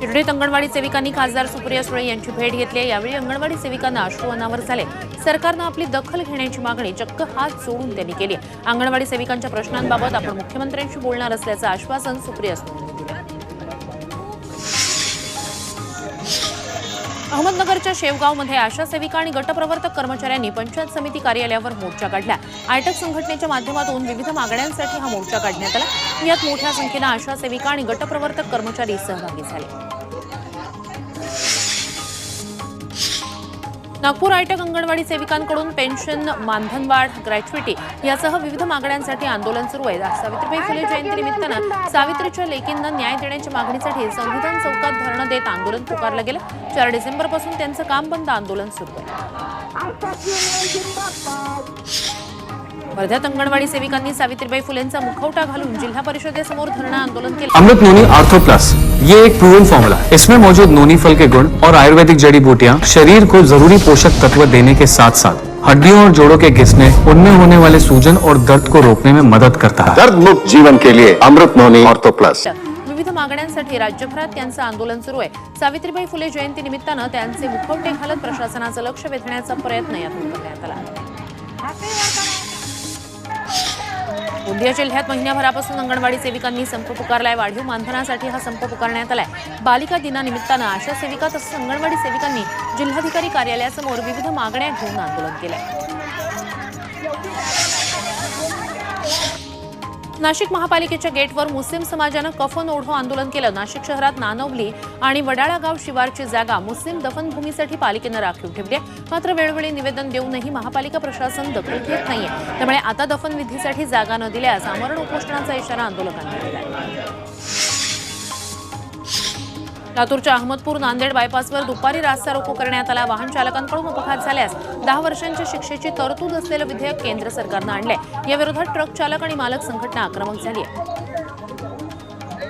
शिर्डीत अंगणवाडी सेविकांनी खासदार सुप्रिया सुळे यांची भेट घेतली आहे. यावेळी अंगणवाडी सेविकांना अश्रू अनावर झाले. सरकारनं आपली दखल घेण्याची मागणी चक्क हात जोडून त्यांनी केली अंगणवाडी सेविकांच्या प्रश्नांबाबत आपण मुख्यमंत्र्यांशी बोलणार असल्याचं आश्वासन सुप्रिया सुळे अहमदनगरच्या शेवगावमध्ये आशा सेविका आणि गटप्रवर्तक कर्मचाऱ्यांनी पंचायत समिती कार्यालयावर मोर्चा काढला. आयटक संघटनेच्या माध्यमातून विविध मागण्यांसाठी हा मोर्चा काढण्यात आला. यात मोठ्या संख्येनं आशा सेविका आणि गटप्रवर्तक कर्मचारी सहभागी झाले. नागपूर आयटक अंगणवाडी सेविकांकडून पेन्शन मानधनवाढ ग्रॅच्युटी यासह विविध मागण्यांसाठी आंदोलन सुरू आहे. सावित्रीबाई फुले जयंतीनिमित्तानं सावित्रीच्या लेकींना न्याय देण्याच्या मागणीसाठी संविधान चौकात धरणं देत आंदोलन पुकारलं गेलं. चार डिसेंबरपासून त्यांचं काम बंद आंदोलन सुरू आहे. वर्ध्यात अंगणवाडी सेविकांनी सावित्रीबाई फुलेंचा मुखवटा घालून जिल्हा परिषदेसमोर धरणं आंदोलन केलं. अमृत नोनी आर्थो प्लस ये एक प्रूवन फॉर्मूला इसमें मौजूद नोनी फल के गुण और आयुर्वेदिक जड़ी बूटियाँ शरीर को जरूरी पोषक तत्व देने के साथ साथ हड्डियों और जोड़ों के घिसने उनमें होने वाले सूजन और दर्द को रोकने में मदद करता है। दर्द मुक्त जीवन के लिए अमृत नोनी ऑर्थो प्लस। विविध मागण्यांसाठी राज्यभरात त्यांचं आंदोलन सुरू आहे. सावित्रीबाई फुले जयंती निमित्तानं त्यांचे मुखवटे घालत प्रशासनाचं लक्ष वेधण्याचा प्रयत्न यातून करण्यात आला. गोंदिया जिल्ह्यात महिन्याभरापासून अंगणवाडी सेविकांनी संप पुकारलाय वाढीव मानधनासाठी हा संप पुकारण्यात आलाय. बालिका दिनानिमित्तानं आशा सेविका तसंच अंगणवाडी सेविकांनी जिल्हाधिकारी कार्यालयासमोर विविध मागण्या घेऊन आंदोलन केलंय. नाशिक महापालिकेच्या गेटवर मुस्लिम समाजानं कफन ओढो आंदोलन केलं. नाशिक शहरात नानवली आणि वडाळा गाव शिवारची जागा मुस्लिम दफनभूमीसाठी पालिकेनं राखीव ठेवली आहे. मात्र वेळोवेळी निवेदन देऊनही महापालिका प्रशासन दखल घेत नाहीये. त्यामुळे आता दफनविधीसाठी जागा न दिल्यास आमरण उपोषणाचा इशारा आंदोलकांनी दिला आहे लातूरच्या अहमदपूर नांदेड बायपासवर दुपारी रास्ता रोको करण्यात आला. वाहन चालकांकडून अपघात झाल्यास दहा वर्षांच्या शिक्षेची तरतूद असलेलं विधेयक केंद्र सरकारनं आणलंय. याविरोधात ट्रक चालक आणि मालक संघटना आक्रमक झाली आहे